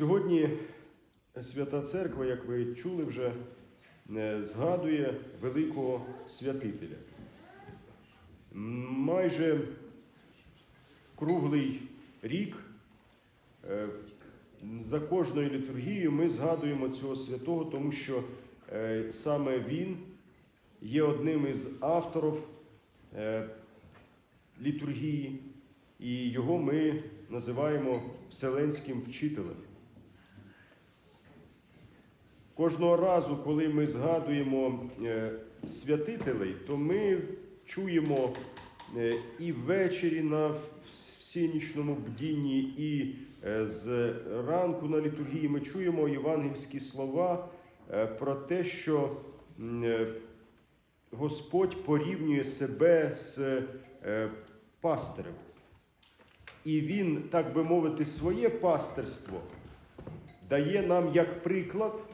Сьогодні Свята Церква, як ви чули вже, е, згадує великого святителя. Майже круглий рік е, за кожною літургією ми згадуємо цього святого, тому що е, саме він є одним із авторів літургії, і його ми називаємо Вселенським вчителем. Кожного разу, коли ми згадуємо е, святителей, то ми чуємо е, і ввечері на всінічному бдінні, і е, з ранку на літургії ми чуємо євангельські слова про те, що Господь порівнює себе з пастирем. І Він, так би мовити, своє пастирство дає нам як приклад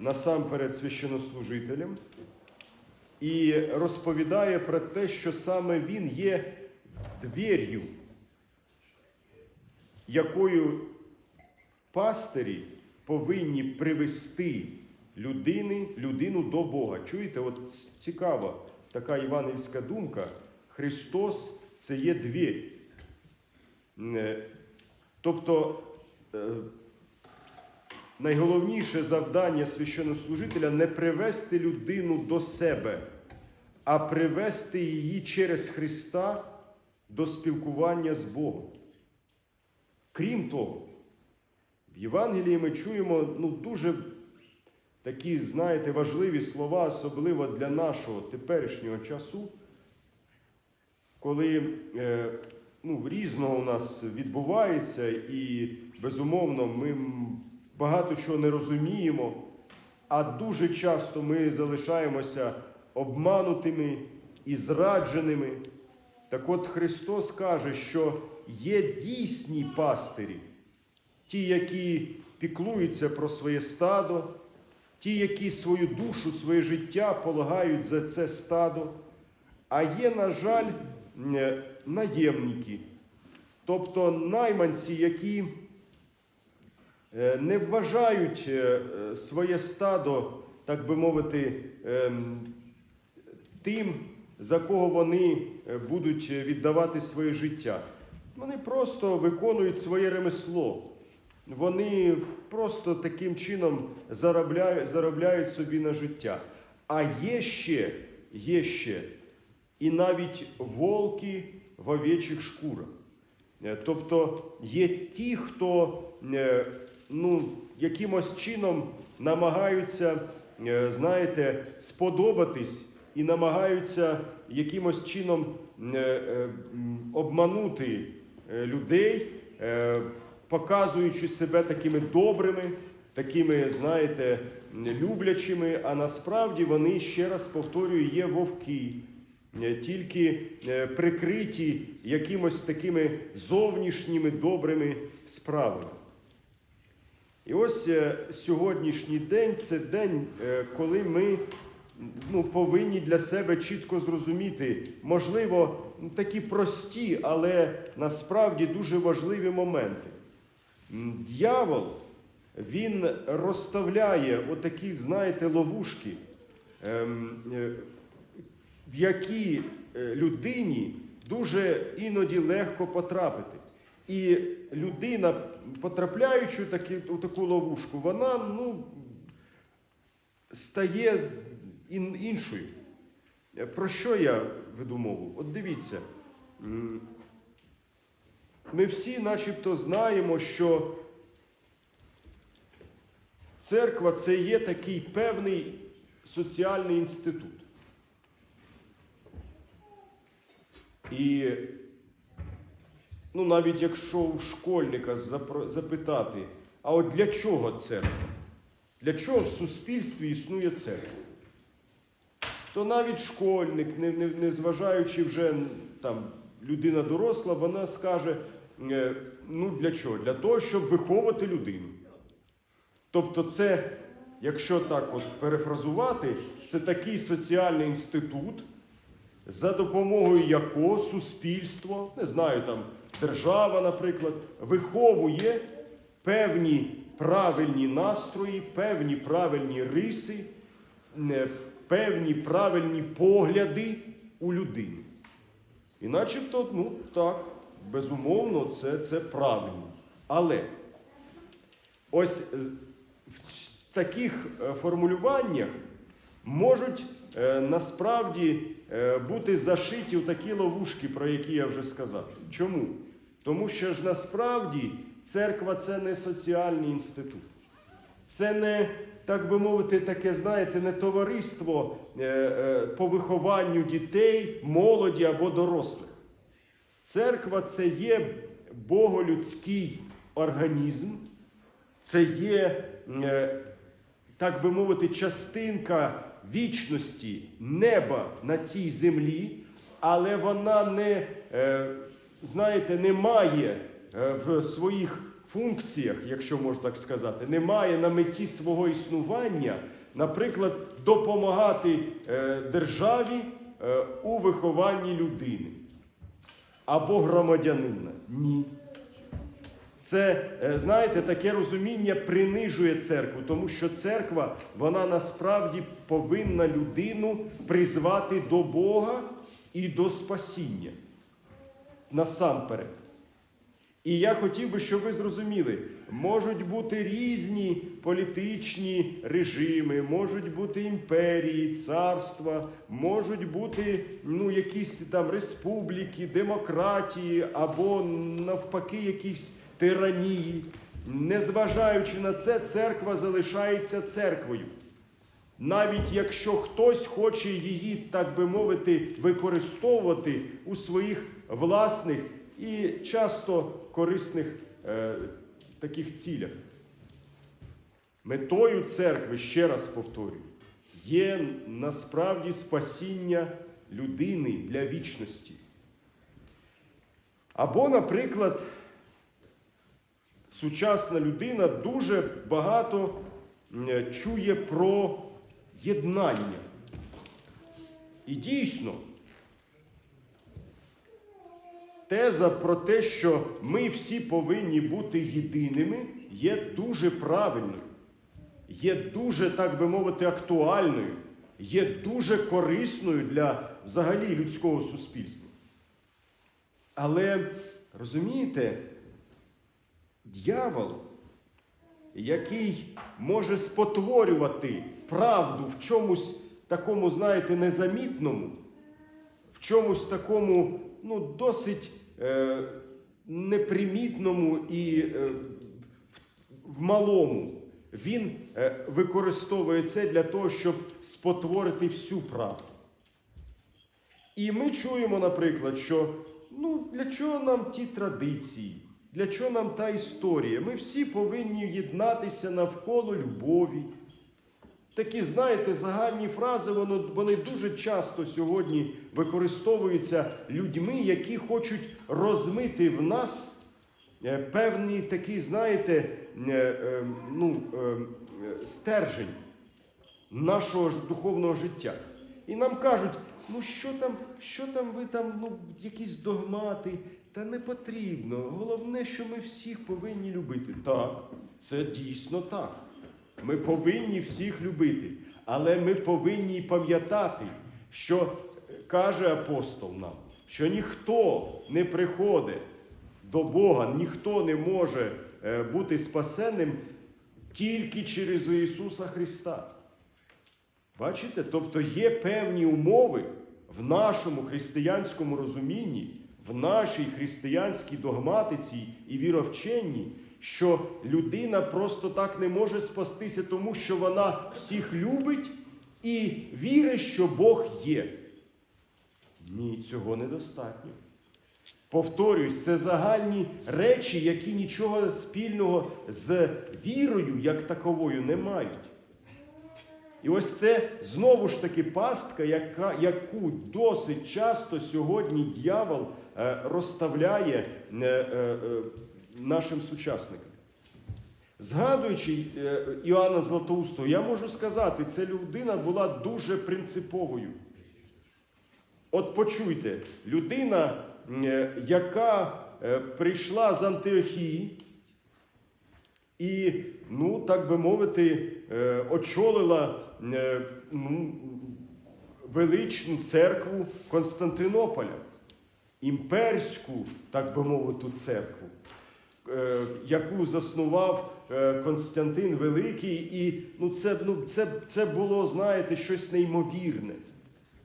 насамперед священнослужителям і розповідає про те, що саме він є двір'ю, якою пастирі повинні привести людини, людину до Бога. Чуєте, от цікава така євангельська думка. Христос це є двір. Е, Тобто е, найголовніше завдання священнослужителя не привести людину до себе, а привести її через Христа до спілкування з Богом. Крім того, в Євангелії ми чуємо ну, дуже такі, знаєте, важливі слова, особливо для нашого теперішнього часу, коли е, ну, різного у нас відбувається, і, безумовно, ми багато чого не розуміємо, а дуже часто ми залишаємося обманутими і зрадженими. Так от Христос каже, що є дійсні пастирі, ті, які піклуються про своє стадо, ті, які свою душу, своє життя полагають за це стадо, а є, на жаль, е, наємники, тобто найманці, які не вважають е, е, своє стадо, так би мовити, ем, тим, за кого вони е, будуть віддавати своє життя. Вони просто виконують своє ремесло. Вони просто таким чином заробляють, заробляють собі на життя. А є ще, є ще і навіть волки в овечих шкурах. Е, Тобто є ті, хто е, ну, якимось чином намагаються, е, знаєте, сподобатись і намагаються якимось чином е, е, обманути людей, показуючи себе такими добрими, такими, знаєте, люблячими, а насправді вони, ще раз повторюю, є вовки, тільки прикриті якимось такими зовнішніми добрими справами. І ось е, сьогоднішній день це день, е, коли ми ну, повинні для себе чітко зрозуміти, можливо, ну, такі прості, але насправді дуже важливі моменти. Д'явол, він розставляє отакі, знаєте, ловушки, ем, е, в які людині дуже іноді легко потрапити. І людина, потрапляючи такі- у таку ловушку, вона ну, стає ін- іншою. Е, Про що я веду мову? От дивіться, ми всі начебто знаємо, що церква це є такий певний соціальний інститут. І ну, навіть якщо у школьника запитати, а от для чого церква? Для чого в суспільстві існує церква? То навіть школьник, не, не, не зважаючи вже там людина доросла, вона скаже: е, ну для чого? Для того, щоб виховувати людину. Тобто, це, якщо так от перефразувати, це такий соціальний інститут, за допомогою якого суспільство, не знаю, там держава, наприклад, виховує певні правильні настрої, певні правильні риси, е, певні правильні погляди у людині. І начебто, ну так, безумовно, це, це правильно. Але ось в таких е, формулюваннях можуть е, насправді е, бути зашиті в такі ловушки, про які я вже сказав. Чому? Тому що ж насправді церква це не соціальний інститут. Це не, так би мовити, таке, знаєте, не товариство е, е, по вихованню дітей, молоді або дорослих. Церква це є боголюдський організм, це є, е, так би мовити, частинка вічності неба на цій землі, але вона не, знаєте, не має е, в своїх функціях, якщо можна так сказати, не має на меті свого існування, наприклад, допомагати е, державі е, у вихованні людини або громадянина. Ні. Це, знаєте, таке розуміння принижує церкву, тому що церква, вона насправді повинна людину призвати до Бога і до спасіння. Насамперед. І я хотів би, щоб ви зрозуміли, можуть бути різні політичні режими, можуть бути імперії, царства, можуть бути ну, якісь там республіки, демократії або навпаки якісь тиранії. Незважаючи на це, церква залишається церквою. Навіть якщо хтось хоче її, так би мовити, використовувати у своїх власних і часто корисних е, таких цілях. Метою церкви, ще раз повторюю, є насправді спасіння людини для вічності. Або, наприклад, сучасна людина дуже багато е, чує про єднання. І дійсно, теза про те, що ми всі повинні бути єдиними, є дуже правильною, є дуже, так би мовити, актуальною, є дуже корисною для взагалі людського суспільства. Але розумієте, дьявол, який може спотворювати правду в чомусь такому, знаєте, незамітному, в чомусь такому, ну, досить е, непримітному і е, в- малому. Він е, використовує це для того, щоб спотворити всю правду. І ми чуємо, наприклад, що ну, для чого нам ті традиції, для чого нам та історія? Ми всі повинні єднатися навколо любові. Такі, знаєте, загальні фрази, воно, вони дуже часто сьогодні використовуються людьми, які хочуть розмити в нас е, певний такий, знаєте, е, е, ну, стержень нашого духовного життя. І нам кажуть, ну що там, що там ви там, ну, якісь догмати, та не потрібно. Головне, що ми всіх повинні любити. Так, це дійсно так. Ми повинні всіх любити, але ми повинні пам'ятати, що каже апостол нам, що ніхто не приходить до Бога, ніхто не може е, бути спасенним тільки через Ісуса Христа. Бачите? Тобто є певні умови в нашому християнському розумінні, в нашій християнській догматиці і віровченні, що людина просто так не може спастися, тому що вона всіх любить і вірить, що Бог є. Ні, цього недостатньо. Повторюсь, це загальні речі, які нічого спільного з вірою як таковою не мають. І ось це знову ж таки пастка, яка, яку досить часто сьогодні дьявол е, розставляє е, е, е, нашим сучасникам. Згадуючи е, Іоанна Златоустого, я можу сказати, ця людина була дуже принциповою. От почуйте, людина, е, яка е, прийшла з Антиохії, і, ну, так би мовити, очолила ну, величну церкву Константинополя, імперську, так би мовити, церкву, яку заснував е, Константин Великий. І ну, це, ну, це, це було, знаєте, щось неймовірне.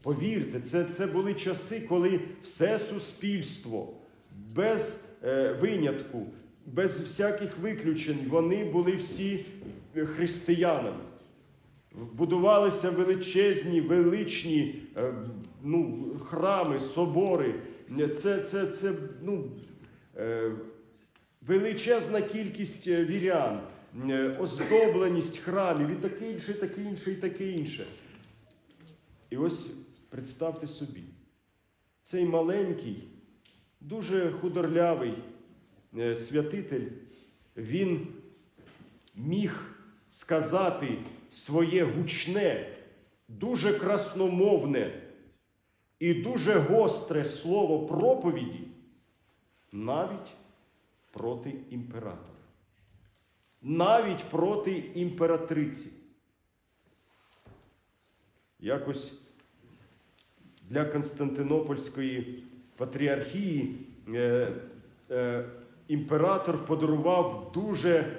Повірте, це, це були часи, коли все суспільство без е, винятку, без всяких виключень, вони були всі е, християнами. Будувалися величезні, величні е, ну, храми, собори. Це, це, це ну, е, величезна кількість е, вірян, е, оздобленість храмів і таке інше, і таке інше, і таке інше. І ось представте собі, цей маленький, дуже худорлявий е, святитель, він міг сказати своє гучне, дуже красномовне і дуже гостре слово проповіді навіть проти імператора, навіть проти імператриці. Якось для Константинопольської патріархії е, е, імператор подарував дуже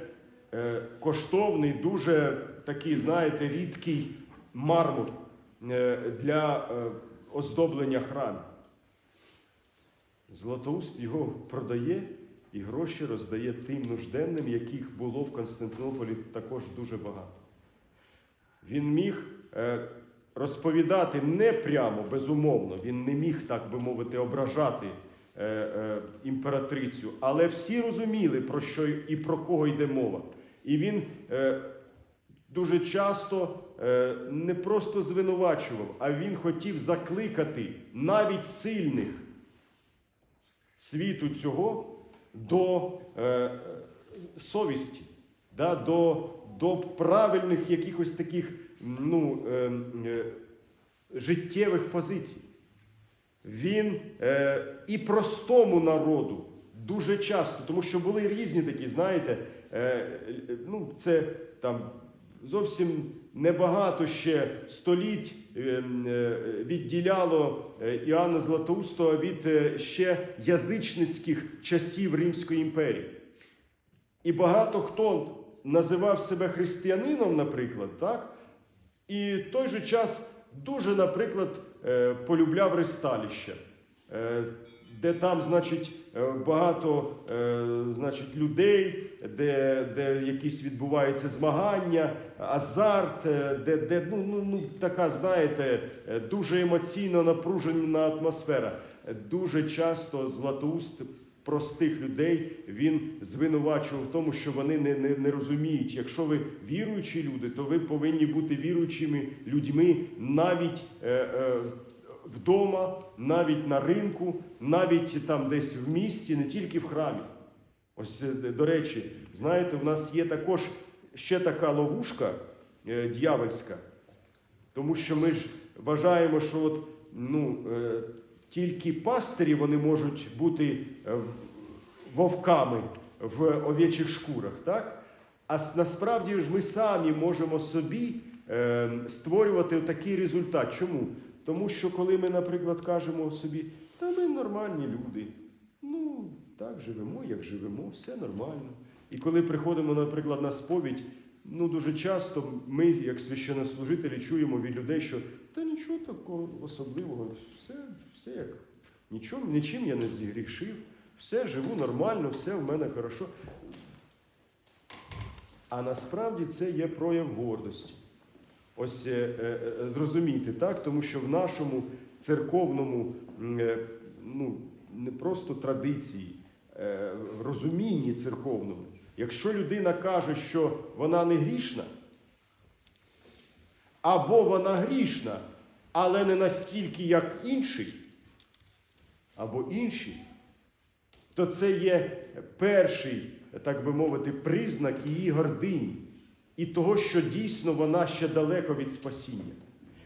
е, коштовний, дуже такий, знаєте, рідкий мармур е, для е, оздоблення храмів. Златоуст його продає і гроші роздає тим нужденним, яких було в Константинополі також дуже багато. Він міг е, розповідати не прямо, безумовно, він не міг, так би мовити, ображати е, е, імператрицю, але всі розуміли, про що і про кого йде мова. І він дуже часто не просто звинувачував, а він хотів закликати навіть сильних світу цього до е, совісті, да, до, до правильних якихось таких ну, е, е, життєвих позицій. Він е, і простому народу дуже часто, тому що були різні такі, знаєте, е, е, ну, це там зовсім небагато ще століть е, е, відділяло е, Іоанна Златоустого від ще язичницьких часів Римської імперії. І багато хто називав себе християнином, наприклад, так? І в той же час дуже, наприклад, полюбляв ристаліще, е, де там, значить, е, багато е, значить, людей, де, де якісь відбуваються змагання, азарт, е, де, де ну, ну, ну, така, знаєте, дуже емоційно напружена атмосфера. Дуже часто Златоуст простих людей він звинувачував в тому, що вони не, не, не розуміють. Якщо ви віруючі люди, то ви повинні бути віруючими людьми навіть е, е, вдома, навіть на ринку, навіть там десь в місті, не тільки в храмі. Ось, е, до речі, знаєте, в нас є також ще така ловушка е, дьявольська, тому що ми ж вважаємо, що от, ну, е, тільки пастирі вони можуть бути вовками в ов'ячих шкурах, так? А насправді ж ми самі можемо собі створювати такий результат. Чому? Тому що коли ми, наприклад, кажемо собі, та ми нормальні люди, ну так живемо, як живемо, все нормально. І коли приходимо, наприклад, на сповідь, ну дуже часто ми, як священнослужителі, чуємо від людей, що та нічого такого особливого, все, все як нічого, нічим я не зігрішив, все живу нормально, все в мене хорошо. А насправді це є прояв гордості. Ось е, е, е, зрозумійте, так? Тому що в нашому церковному ну, не просто традиції, розумінні церковному, якщо людина каже, що вона не грішна, або вона грішна, але не настільки, як інший, або інші, то це є перший, так би мовити, признак її гордині і того, що дійсно вона ще далеко від спасіння.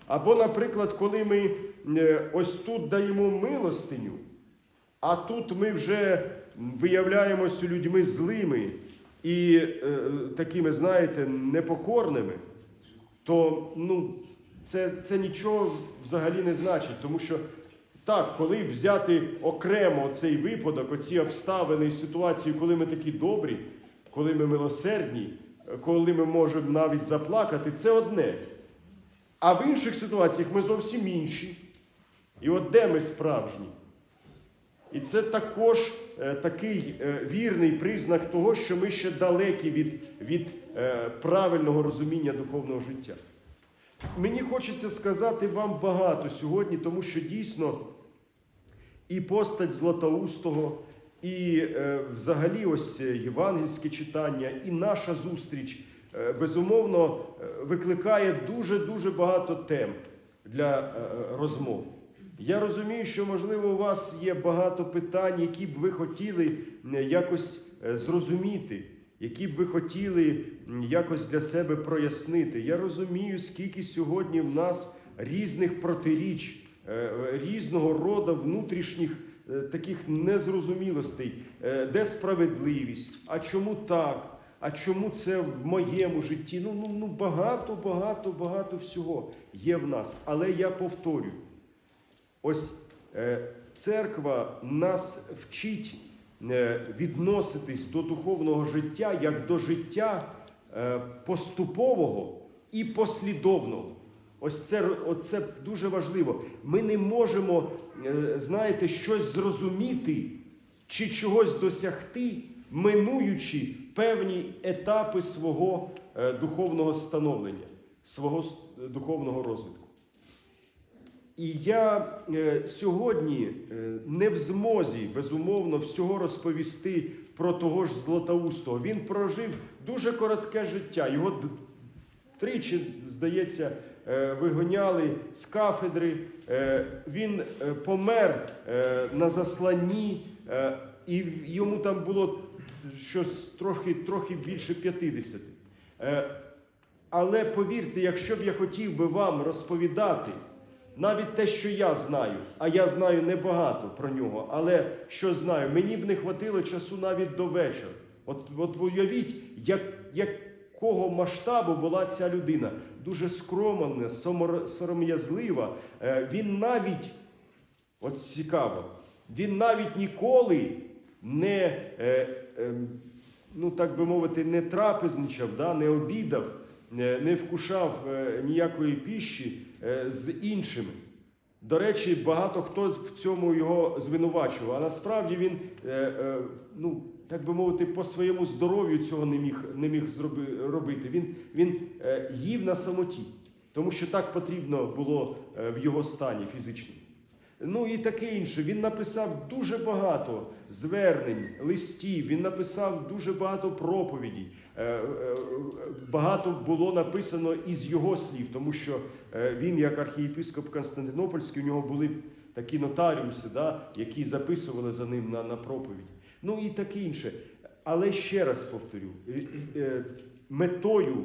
Або, наприклад, коли ми е, ось тут даємо милостиню, а тут ми вже виявляємося людьми злими, і е, такими, знаєте, непокорними, то ну, це, це нічого взагалі не значить. Тому що так, коли взяти окремо цей випадок, оці обставини і ситуації, коли ми такі добрі, коли ми милосердні, коли ми можемо навіть заплакати, це одне. А в інших ситуаціях ми зовсім інші. І от де ми справжні? І це також е, такий е, вірний признак того, що ми ще далекі від, від е, правильного розуміння духовного життя. Мені хочеться сказати вам багато сьогодні, тому що дійсно і постать Златоустого, і е, взагалі ось євангельське читання, і наша зустріч е, безумовно е, викликає дуже-дуже багато тем для розмов. Я розумію, що можливо у вас є багато питань, які б ви хотіли якось зрозуміти, які б ви хотіли якось для себе прояснити. Я розумію, скільки сьогодні в нас різних протиріч, різного роду внутрішніх таких незрозумілостей, Е, де справедливість, а чому так? А чому це в моєму житті? Ну, ну, ну багато, багато, багато всього є в нас. Але я повторюю. Ось е, церква нас вчить е, відноситись до духовного життя як до життя е, поступового і послідовного. Ось це, оце дуже важливо. Ми не можемо, е, знаєте, щось зрозуміти чи чогось досягти, минуючи певні етапи свого е, духовного становлення, свого духовного розвитку. І я е, сьогодні е, не в змозі, безумовно, всього розповісти про того ж Златоустого. Він прожив дуже коротке життя. Його тричі, здається, е, вигоняли з кафедри. Е, Він е, помер е, на засланні, е, і йому там було щось трохи, трохи більше 50. Е, Але повірте, якщо б я хотів би вам розповідати навіть те, що я знаю, а я знаю небагато про нього, але що знаю, мені б не хватило часу навіть до вечора. От, от уявіть, як, якого масштабу була ця людина. Дуже скромна, сором'язлива. Е, Він навіть, от цікаво, він навіть ніколи не, е, е, ну так би мовити, не трапезничав, да, не обідав, не, не вкушав е, ніякої піші е, з іншими. До речі, багато хто в цьому його звинувачував, а насправді він, е, е, ну, так би мовити, по своєму здоров'ю цього не міг, не міг зроби, робити. Він, він е, їв на самоті, тому що так потрібно було е, в його стані фізичному. Ну і таке інше. Він написав дуже багато звернень, листів, він написав дуже багато проповідей. Е, е, Багато було написано із його слів, тому що він, як архієпископ Константинопольський, у нього були такі нотаріуси, да, які записували за ним на, на проповіді. Ну і таке інше. Але ще раз повторю: е, е, метою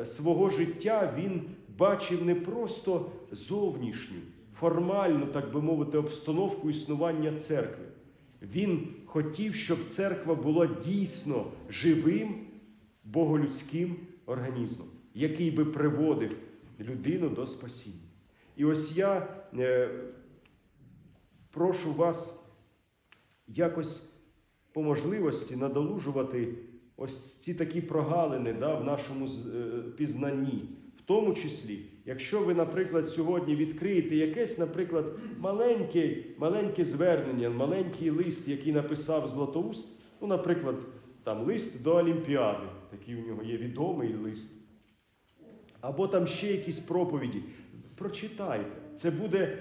е, свого життя він бачив не просто зовнішню, формальну, так би мовити, обстановку існування церкви. Він хотів, щоб церква була дійсно живим боголюдським організмом, який би приводив людину до спасіння. І ось я прошу вас якось по можливості надолужувати ось ці такі прогалини да, в нашому е, пізнанні. В тому числі, якщо ви, наприклад, сьогодні відкриєте якесь, наприклад, маленьке, маленьке звернення, маленький лист, який написав Златоуст, ну, наприклад, там лист до Олімпіади, такий у нього є відомий лист. Або там ще якісь проповіді. Прочитайте. Це буде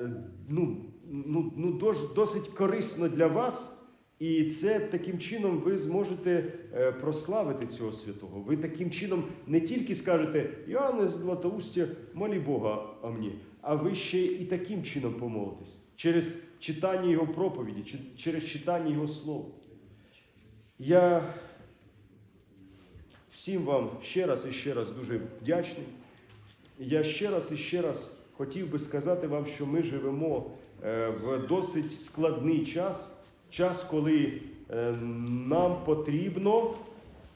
е, ну, ну, ну, досить корисно для вас. І це таким чином ви зможете е, прославити цього святого. Ви таким чином не тільки скажете Іоанне Златоустя, молі Бога о мені, а ви ще і таким чином помолитесь через читання його проповіді, через читання його слова. Я всім вам ще раз і ще раз дуже вдячний. Я ще раз і ще раз хотів би сказати вам, що ми живемо е, в досить складний час, час, коли е, нам потрібно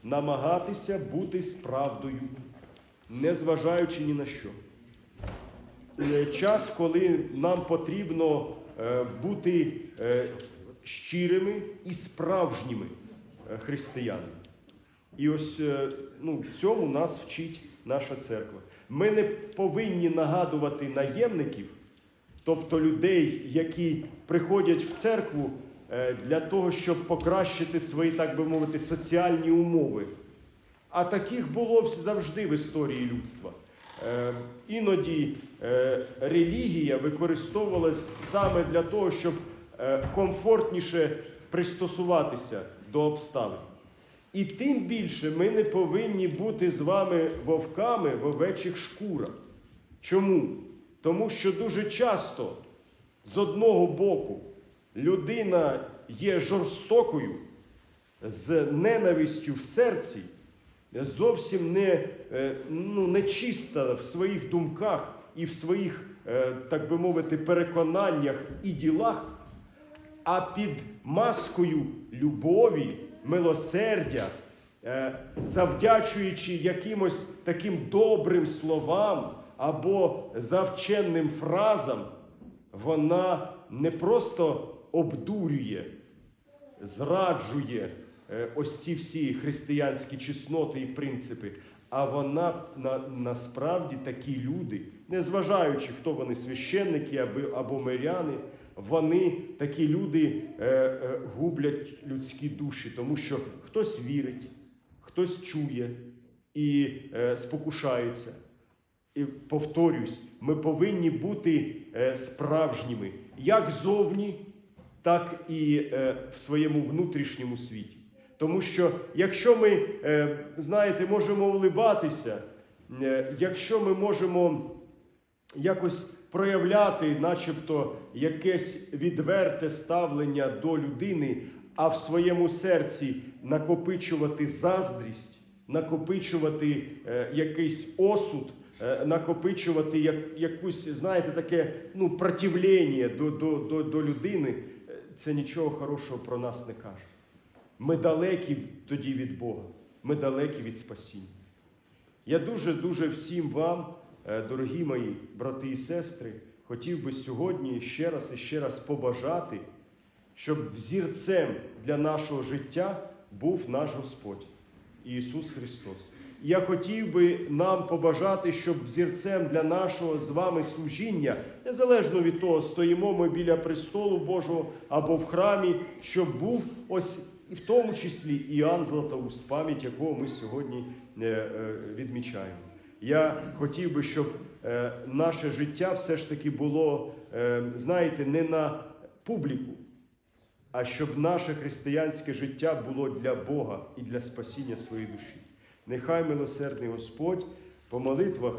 намагатися бути справдою, незважаючи ні на що. Е, Час, коли нам потрібно е, бути щирими і справжніми християнами. І ось ну, цьому нас вчить наша церква. Ми не повинні нагадувати наємників, тобто людей, які приходять в церкву для того, щоб покращити свої, так би мовити, соціальні умови. А таких було завжди в історії людства. Е, Іноді е, релігія використовувалась саме для того, щоб е, комфортніше пристосуватися до обставин. І тим більше ми не повинні бути з вами вовками в овечих шкурах. Чому? Тому що дуже часто з одного боку людина є жорстокою, з ненавистю в серці, зовсім не, е, ну, нечиста в своїх думках і в своїх, е, так би мовити, переконаннях і ділах, а під маскою любові, милосердя, е, завдячуючи якимось таким добрим словам або завченним фразам, вона не просто обдурює, зраджує е, ось ці всі християнські чесноти і принципи, а вона на, насправді такі люди, незважаючи, хто вони священники або, або миряни, вони такі люди е, е, гублять людські душі, тому що хтось вірить, хтось чує і е, спокушається. І повторюсь, ми повинні бути е, справжніми як зовні, так і е, в своєму внутрішньому світі. Тому що якщо ми, е, знаєте, можемо улибатися, е, якщо ми можемо якось проявляти, начебто, якесь відверте ставлення до людини, а в своєму серці накопичувати заздрість, накопичувати якийсь осуд, накопичувати як, якусь, знаєте, таке ну, противлення до, до, до, до людини, це нічого хорошого про нас не каже. Ми далекі тоді від Бога, ми далекі від спасіння. Я дуже-дуже всім вам, е, дорогі мої брати і сестри, хотів би сьогодні ще раз і ще раз побажати, щоб взірцем для нашого життя був наш Господь Ісус Христос. Я хотів би нам побажати, щоб взірцем для нашого з вами служіння, незалежно від того, стоїмо ми біля престолу Божого або в храмі, щоб був ось в тому числі Іоанн Златоуст, пам'ять якого ми сьогодні е, е, відмічаємо. Я хотів би, щоб е, наше життя все ж таки було, знаєте, не на публіку, а щоб наше християнське життя було для Бога і для спасіння своєї душі. Нехай милосердний Господь по молитвах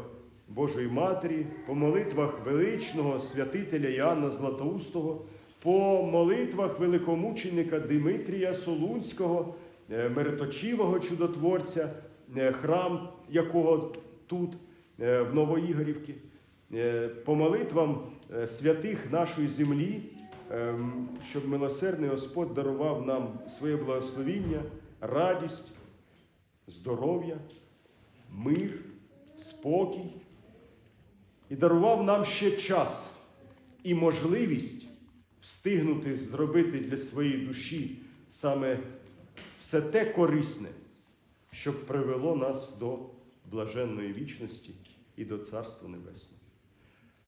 Божої Матері, по молитвах величного святителя Іоанна Златоустого, по молитвах великомученика Димитрія Солунського, е, мироточивого чудотворця, е, храм якого тут, е, в Новоігорівці, по молитвам святих нашої землі, ем, щоб милосердний Господь дарував нам своє благословіння, радість, здоров'я, мир, спокій і дарував нам ще час і можливість встигнути зробити для своєї душі саме все те корисне, що привело нас до блаженної вічності і до Царства Небесного.